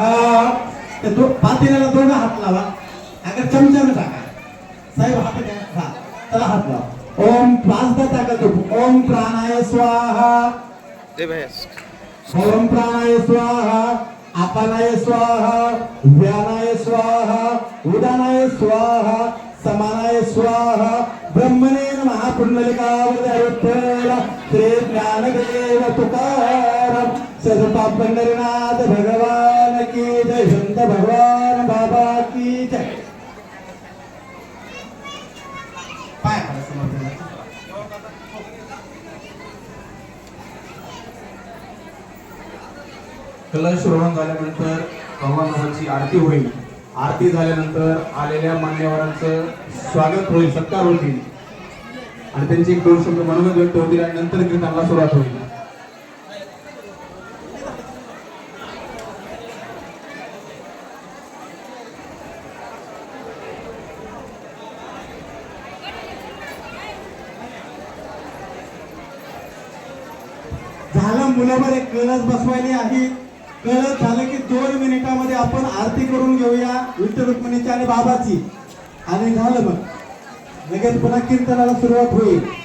ते पातेल्याला दोन हात लावा. अगर चमच्यानं टाका साहेब हात हा त्याला हात लावा. ओम पाचदा टाका तो ओम प्राणाय स्वाहा. ओम प्राणाय स्वाहा. अपानाय स्वाहा. व्यानाय स्वाहा. उदानाय स्वाहा. समानाय स्वाहा. ब्रह्मणेन महापुंडलिकावृत्तेला श्री ज्ञानदेव तुकाराम. सदपा पडा कलश श्रवण झाल्यानंतर भगवानाची आरती होईल. आरती झाल्यानंतर आलेल्या मान्यवरांचं स्वागत होईल सत्कार होतील. आणि त्यांची एक दोन शब्द मनोगत व्यक्त होतील आणि नंतर कीर्तनाला सुरुवात होईल. झालं मुलावर एक कळस बसवायली आहे. कळस झालं की दोन मिनिटामध्ये आपण आरती करून घेऊया विठ्ठल रुक्मिणीची आणि बाबाची. आणि झालं मग. लगेच पुन्हा कीर्तनाला सुरुवात होईल.